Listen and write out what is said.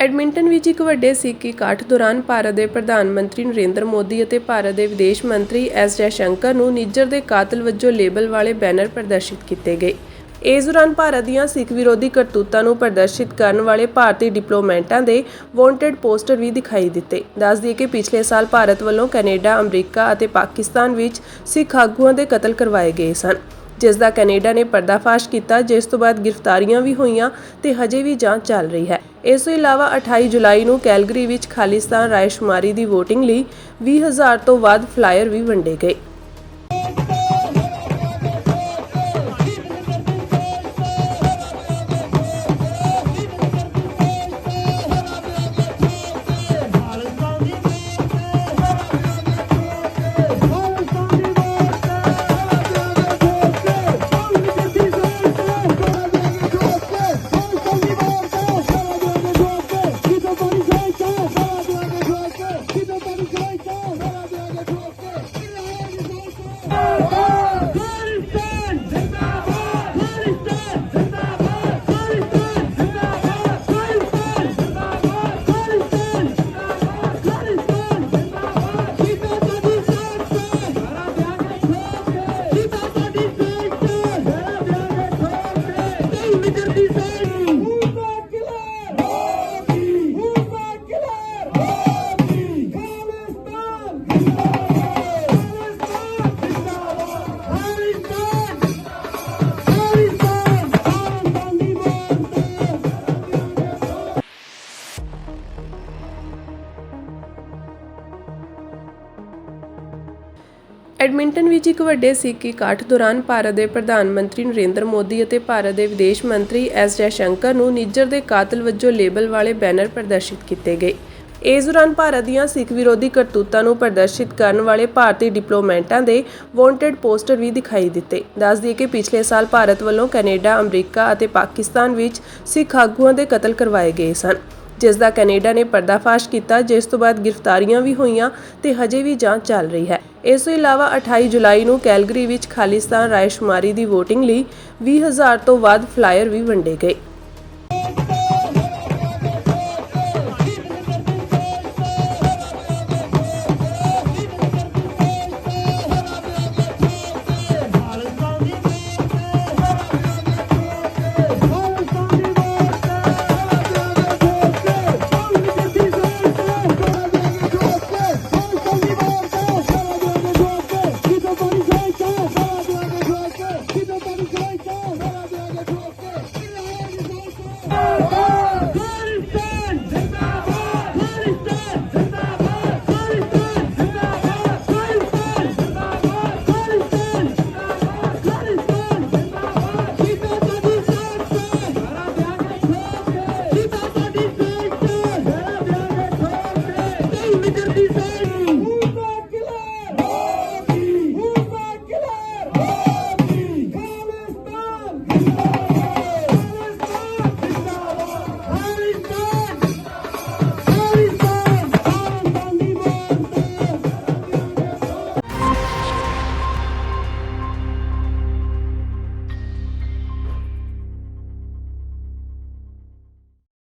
Edmonton ਵਿੱਚ ਇੱਕ ਵੱਡੇ ਸਿੱਖ ਇਕੱਠ ਦੌਰਾਨ ਭਾਰਤ ਦੇ ਪ੍ਰਧਾਨ ਮੰਤਰੀ ਨਰਿੰਦਰ ਮੋਦੀ ਅਤੇ ਭਾਰਤ ਦੇ ਵਿਦੇਸ਼ ਮੰਤਰੀ ਐਸ ਜੈਸ਼ੰਕਰ ਨੂੰ ਨਿੱਜਰ ਦੇ ਕਾਤਲ ਵਜੋਂ ਲੇਬਲ ਵਾਲੇ ਬੈਨਰ ਪ੍ਰਦਰਸ਼ਿਤ ਕੀਤੇ ਗਏ। ਇਸ ਦੌਰਾਨ ਭਾਰਤ ਦੀਆਂ ਸਿੱਖ ਵਿਰੋਧੀ ਕਰਤੂਤਾਂ ਨੂੰ ਪ੍ਰਦਰਸ਼ਿਤ ਕਰਨ ਵਾਲੇ ਭਾਰਤੀ ਡਿਪਲੋਮੈਟਾਂ ਦੇ ਵਾਂਟਡ ਪੋਸਟਰ ਵੀ ਦਿਖਾਈ ਦਿੱਤੇ। ਦੱਸ ਦਈਏ ਕਿ ਪਿਛਲੇ ਸਾਲ ਭਾਰਤ ਵੱਲੋਂ ਕੈਨੇਡਾ, ਅਮਰੀਕਾ ਅਤੇ ਪਾਕਿਸਤਾਨ ਵਿੱਚ ਸਿੱਖ ਆਗੂਆਂ ਦੇ ਕਤਲ ਕਰਵਾਏ ਗਏ ਸਨ। ਜਿਸ ਦਾ ਕੈਨੇਡਾ ਨੇ ਪਰਦਾਫਾਸ਼ ਕੀਤਾ, ਜਿਸ ਤੋਂ ਬਾਅਦ ਗ੍ਰਿਫਤਾਰੀਆਂ ਵੀ ਹੋਈਆਂ ਤੇ ਹਜੇ ਵੀ ਜਾਂਚ ਚੱਲ ਰਹੀ ਹੈ। ਇਸ ਤੋਂ ਇਲਾਵਾ 28 ਜੁਲਾਈ ਨੂੰ ਕੈਲਗਰੀ ਵਿੱਚ ਖਾਲਿਸਤਾਨ ਰਾਇਸ਼ੁਮਾਰੀ ਦੀ VOTING ਲਈ 20000 ਤੋਂ ਵੱਧ ਫਲਾਇਰ ਵੀ ਵੰਡੇ ਗਏ। ਐਡਮਿੰਟਨ ਵਿੱਚ ਇੱਕ ਵੱਡੇ ਸਿੱਖ ਇਕੱਠ ਦੌਰਾਨ ਭਾਰਤ ਦੇ ਪ੍ਰਧਾਨ ਮੰਤਰੀ ਨਰਿੰਦਰ ਮੋਦੀ ਅਤੇ ਭਾਰਤ ਦੇ ਵਿਦੇਸ਼ ਮੰਤਰੀ ਐਸ ਜੈਸ਼ੰਕਰ ਨੂੰ ਨਿੱਜਰ ਦੇ ਕਾਤਲ ਵਜੋਂ ਲੇਬਲ ਵਾਲੇ ਬੈਨਰ ਪ੍ਰਦਰਸ਼ਿਤ ਕੀਤੇ ਗਏ। ਇਸ ਦੌਰਾਨ ਭਾਰਤ ਦੀਆਂ ਸਿੱਖ ਵਿਰੋਧੀ ਕਰਤੂਤਾਂ ਨੂੰ ਪ੍ਰਦਰਸ਼ਿਤ ਕਰਨ ਵਾਲੇ ਭਾਰਤੀ ਡਿਪਲੋਮੈਟਾਂ ਦੇ ਵਾਂਟਡ ਪੋਸਟਰ ਵੀ ਦਿਖਾਈ ਦਿੱਤੇ। ਦੱਸ ਦਈਏ ਕਿ ਪਿਛਲੇ ਸਾਲ ਭਾਰਤ ਵੱਲੋਂ ਕੈਨੇਡਾ, ਅਮਰੀਕਾ ਅਤੇ ਪਾਕਿਸਤਾਨ ਵਿੱਚ ਸਿੱਖ ਆਗੂਆਂ ਦੇ ਕਤਲ ਕਰਵਾਏ ਗਏ ਸਨ। ਜਿਸ ਦਾ ਕੈਨੇਡਾ ਨੇ ਪਰਦਾਫਾਸ਼ ਕੀਤਾ, ਜਿਸ ਤੋਂ ਬਾਅਦ ਗ੍ਰਿਫਤਾਰੀਆਂ ਵੀ ਹੋਈਆਂ ਤੇ ਹਜੇ ਵੀ ਜਾਂਚ ਚੱਲ ਰਹੀ ਹੈ। ਇਸ ਤੋਂ ਇਲਾਵਾ 28 ਜੁਲਾਈ ਨੂੰ ਕੈਲਗਰੀ ਵਿੱਚ ਖਾਲਿਸਤਾਨ ਰਾਇਸ਼ੁਮਾਰੀ ਦੀ VOTING ਲਈ 20000 ਤੋਂ ਵੱਧ ਫਲਾਇਰ ਵੀ ਵੰਡੇ ਗਏ।